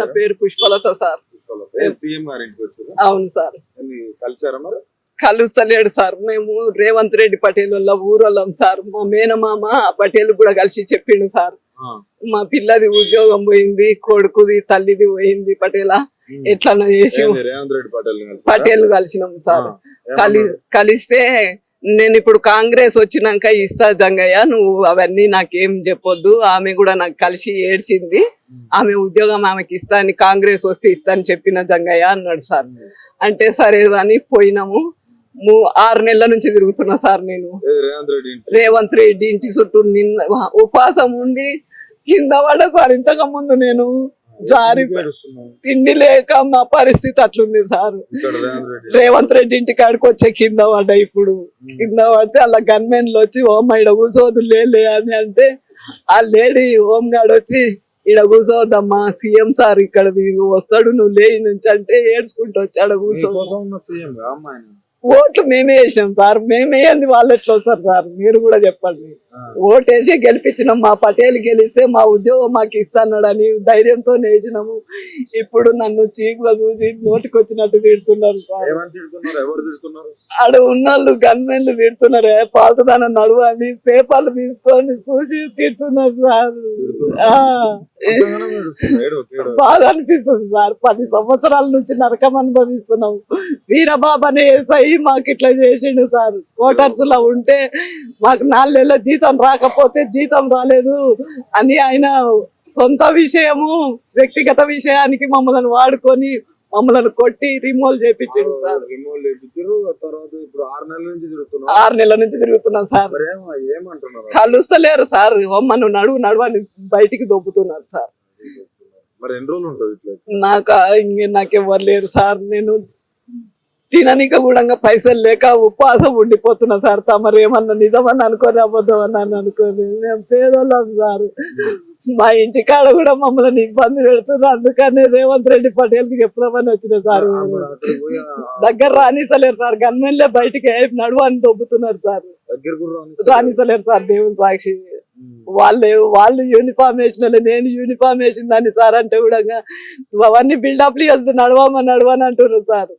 నా పేరు పుష్పలత సార్. అవును సార్. కలుస్తలేడు సార్. మేము రేవంత్ రెడ్డి పటేల్ వల్ల ఊరోళ్ళం సార్. మా మేనమామ పటేల్ కూడా కలిసి చెప్పిండు సార్. మా పిల్లది ఉద్యోగం పోయింది కొడుకుది తల్లిది పోయింది పటేలా. ఎట్లా చేసి పటేల్ కలిసినాం సార్. కలి కలిస్తే నేను ఇప్పుడు కాంగ్రెస్ వచ్చినాక ఇస్తా జంగయ్య నువ్వు అవన్నీ నాకేం చెప్పొద్దు. ఆమె కూడా నాకు కలిసి ఏడ్చింది. ఆమె ఉద్యోగం ఆమెకి ఇస్తా అని కాంగ్రెస్ వస్తే ఇస్తా అని చెప్పిన జంగయ్య అన్నాడు సార్. అంటే సరే అని పోయినాము. ఆరు నెలల నుంచి తిరుగుతున్నా సార్ నేను. రేవంత్ రెడ్డి ఇంటి రేవంత్ రెడ్డి ఇంటి చుట్టూ నిన్న ఉపవాసం ఉండి కింద పడ్డ సార్ ఇంతకు ముందు నేను. జారి. తిండి లేక మా పరిస్థితి అట్లుంది సార్. రేవంత్ రెడ్డి. ఇంటి కాడికి వచ్చే కింద పడ్డా ఇప్పుడు. కింద పడితే అలా గన్మెన్లు వచ్చి ఓం ఈడ కూర్చోవద్దు లే అని అంటే ఆ లేడీ హోమ్ గార్డ్ వచ్చి ఈడ కూర్చోవద్దమ్మా సీఎం సార్ ఇక్కడ వస్తాడు నువ్వు లేని నుంచి అంటే ఏడ్చుకుంటూ వచ్చాడు అమ్మాయి ఓట్లు మేమే వేసినాం సార్. మేమే వాళ్ళు ఎట్లా వస్తారు సార్? మీరు కూడా చెప్పండి. ఓటేసి గెలిపించినాం మా పటేల్ గెలిస్తే మా ఉద్యోగం మాకు ఇస్తాన్నాడని ధైర్యంతో వేసినాము ఇప్పుడు నన్ను చీప్గా చూసి నోటికి వచ్చినట్టు తిడుతున్నారు? ఆడ ఉన్నోళ్ళు గన్మెన్లు తిడుతున్నారు. పాల్తుదాన నడువు అని పేపర్లు తీసుకొని చూసి తిడుతున్నారు సార్. బాధ అనిపిస్తుంది సార్. పది సంవత్సరాల నుంచి నరకం అనుభవిస్తున్నాం వీరబాబు అనే ఎస్ఐ మాకు ఇట్లా చేసిండు సార్. క్వార్టర్స్లో ఉంటే మాకు నాలుగు నెలల జీతం రాకపోతే జీతం రాలేదు అని ఆయన సొంత విషయము వ్యక్తిగత విషయానికి మమ్మల్ని వాడుకొని మమ్మల్ని కొట్టి రిమూవ్ చేపించిండు సార్. రిమూవ్ చేపించారు తర్వాత ఇప్పుడు ఆరు నెలల నుంచి తిరుగుతున్నారు ఆరు నెలల నుంచి తిరుగుతున్నాం సార్. ఏమంటున్నారు? కలుస్తలేరు సార్. నువ్వు నడువు నడువు అని బయటికి దొబ్బుతున్నారు సార్. మరి ఎన్ని రోజులు ఉంటావు ఇట్లా? నాకు ఇంక లేరు సార్. నేను తిననీక కూడా పైసలు లేక ఉపవాసం ఉండిపోతున్నా సార్. తమరు ఏమన్నా నిజమని అనుకోని అని అనుకోని మేము పేదోళ్ళం సార్. మా ఇంటి కాడ కూడా మమ్మల్ని ఇబ్బంది పెడుతున్నారు. అందుకని రేవంత్ రెడ్డి పటేల్కి చెప్దామని వచ్చిన సార్. దగ్గర రానిసలేరు సార్. గన్మెన్లే బయటికి నడువు అని దొబ్బుతున్నారు సార్. రానిసలేరు సార్ దేవుని సాక్షి. వాళ్ళు వాళ్ళు యూనిఫామ్ వేసిన నేను యూనిఫామ్ వేసిందని సార్ అంటే కూడా అవన్నీ బిల్డప్లు వెళ్తూ నడవమని నడవని అంటున్నారు సార్.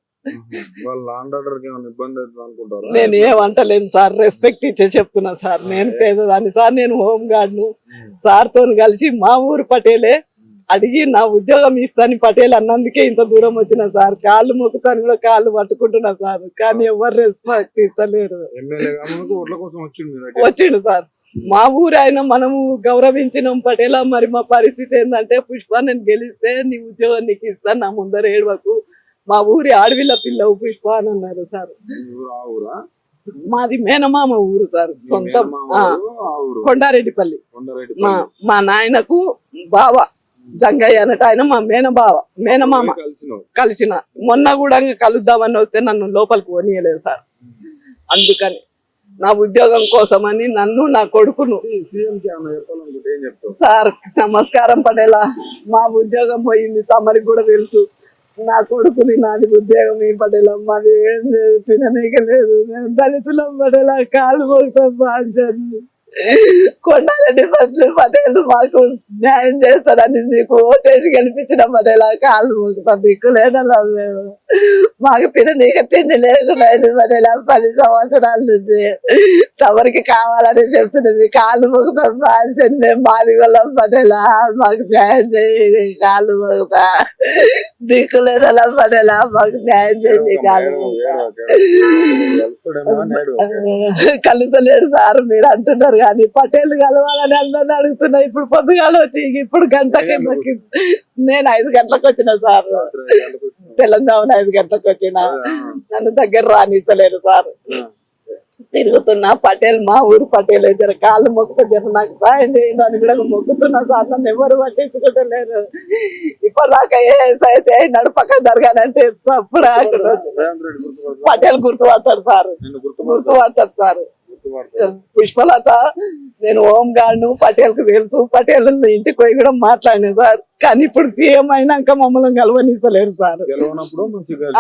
వాళ్ళ లాండ్ ఆర్డర్కి ఏమైనా ఇబ్బంది అవుతుంది అనుకుంటారా? నేను ఏమంటలేను సార్ రెస్పెక్ట్ ఇచ్చే చెప్తున్నా సార్. నేను పేదదాన్ని సార్ నేను హోమ్ గార్డ్ను సార్తో కలిసి మా ఊరు పటేలే అడిగి నా ఉద్యోగం ఇస్తాను పటేల్ అన్నందుకే ఇంత దూరం వచ్చిన సార్. కాళ్ళు మొక్కుతాను కూడా కాళ్ళు పట్టుకుంటున్నా సార్. కానీ ఎవరు రెస్పెక్ట్ ఇస్తలేరు. వచ్చిండు సార్. మా ఊరు ఆయన మనము గౌరవించినాం పటేలా. మరి మా పరిస్థితి ఏంటంటే పుష్ప నేను గెలిస్తే నీ ఉద్యోగం నీకు ఇస్తాను నా ముందర ఏడవకు. మా ఊరి ఆడవిల్ల పిల్లవు పుష్ప అని అన్నారు సార్. మాది మేనమామ ఊరు సార్ సొంతం. కొండారెడ్డిపల్లి. కొండారెడ్డి మా మా నాయనకు బావ జంగయ్య అన్నట్టు ఆయన మా మేనబావ మేనమామ. కలిసిన. మొన్న కూడా కలుద్దామని వస్తే నన్ను లోపలికి పోనీయలేదు సార్. అందుకని నా ఉద్యోగం కోసమని నన్ను నా కొడుకును. సార్ నమస్కారం పడేలా. మా ఉద్యోగం పోయింది తమరికి కూడా తెలుసు. నా కొడుకుని నాది ఉద్యోగం ఏం పడేలా మాది ఏం లేదు తిననీక లేదు నేను దళితులం పడేలా కాలు పోతాం బాగా కొండారెడ్డి పట్ల పటేల్ మాకు న్యాయం చేస్తారని మీకు ఓటేసి గెలిపించిన పటేలా కాలు పోతాం దిక్కు లేదలా మేము. మాకు తిననీక తిండి లేకుండా పటేలా పది సంవత్సరాల నుంచి తమరికి కావాలని చెప్తున్నది కాళ్ళు మొక్కుతాం బాంచండి మేము వాళ్ళం పటేలా మాకు న్యాయం చేయండి కాళ్ళు మొక్కుతా దిక్కు లేదలా పటేలా మాకు న్యాయం చేయండి కాళ్ళు. కలుసలేడు సార్ మీరు అంటున్నారు కానీ పటేల్ కలవాలని అందరిని అడుగుతున్నా. ఇప్పుడు పొద్దుగాల వచ్చి ఇప్పుడు గంట కిందకి నేను ఐదు గంటలకు వచ్చిన సార్. తెలంగాణ ఐదు గంటలకు వచ్చిన. నన్ను దగ్గర రానిస్తలేరు సార్. తిరుగుతున్నా. పటేల్ మా ఊరు పటేల్ జర కాళ్ళు మొక్కుతా జర నాకు సాయం చేయండి అని కూడా మొక్కుతున్నా సార్. నన్ను ఎవరు పట్టించుకుంటలేరు. ఇప్పటిదాకా ఏ సాయం చేయండి పక్కన జరగాలంటే చప్పుడు అక్కడ పటేల్ గుర్తుపడతాడు సార్. గుర్తుపడతాడు సార్. పుష్పలత నేను హోమ్ గార్డ్ పటేల్కు తెలుసు పటేల్ ఇంటికి పోయి కూడా మాట్లాడినా సార్. కానీ ఇప్పుడు సీఎం అయినాక మమ్మల్ని కలవనిస్తలేరు సార్.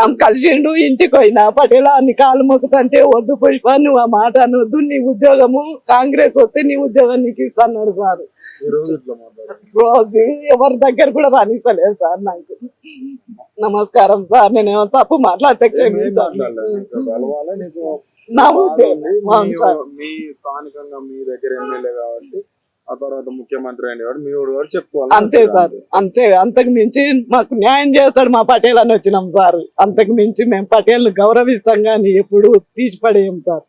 ఆమె కలిసిండు ఇంటికి పోయినా. పటేలా నీ కాలు మొక్కుతంటే వద్దు పుష్ప నువ్వు ఆ మాట అనొద్దు. నీ ఉద్యోగము కాంగ్రెస్ వస్తే నీ ఉద్యోగం నీకు ఇస్తాడు సార్. రోజు ఎవరి దగ్గర కూడా రానిస్తలేదు సార్ నాకు. నమస్కారం సార్ నేనేమో తప్పు మాట్లాడితే నా బాధ ఉద్యోగం ఉంది. అవును మీ- స్థానికంగా మీ దగ్గర ఎమ్మెల్యే కాబట్టి ఆ తర్వాత ముఖ్యమంత్రి అయిన వాడు మీ కూడా చెప్పుకోవాలి. అంతే సార్ అంతే. అంతకు మించి మాకు న్యాయం చేస్తాడు మా పటేల్ అని వచ్చినాం సార్. అంతకు మించి మేము పటేల్ గౌరవిస్తాం కానీ ఎప్పుడు తీసి పడేయం సార్.